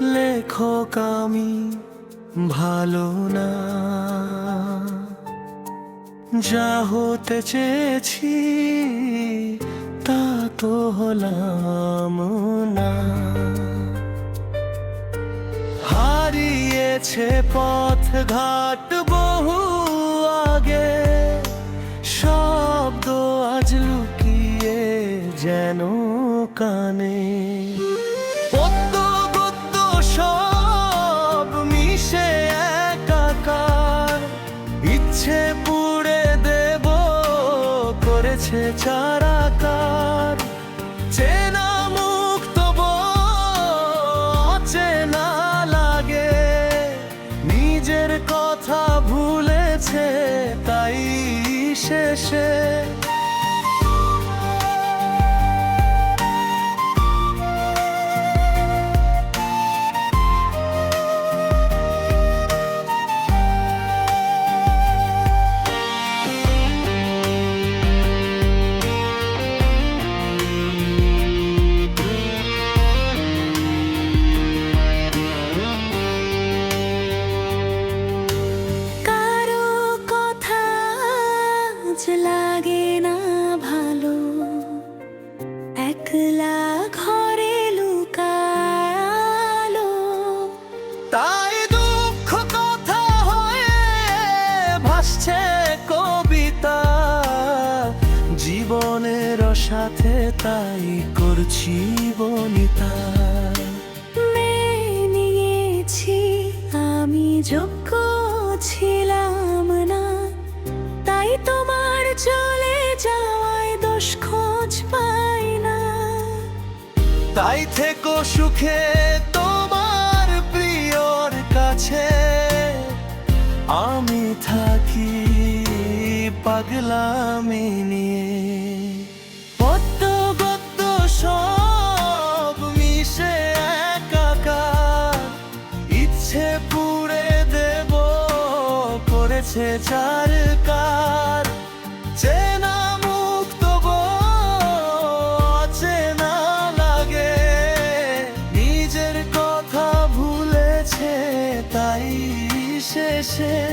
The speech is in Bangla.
লেখক আমি, ভালো না। যা হতে চেয়েছি, তা তো হলাম না। হারিয়েছে পথ ঘাট বহু আগে, শব্দ আজ লুকিয়ে যেন কানে। করেছে চারাকার। চেনা মুক্ত চেনা লাগে। নিজের কথা ভুলেছে তাই শেষে ঘরে লুকালো। তাই দুঃখ কথা হয়ে ভাসছে কবিতা। জীবনের সাথে তাই করছি বনিতা। নিয়েছি আমি যোগ্য ছিলাম তাই থেকো সুখে তোমার প্রিয়র কাছে। আমি থাকি পাগলামি নিয়ে। গদ্য সব মিশে ইচ্ছে পুড়ে দেব, করেছে চারকার। চেনা chair.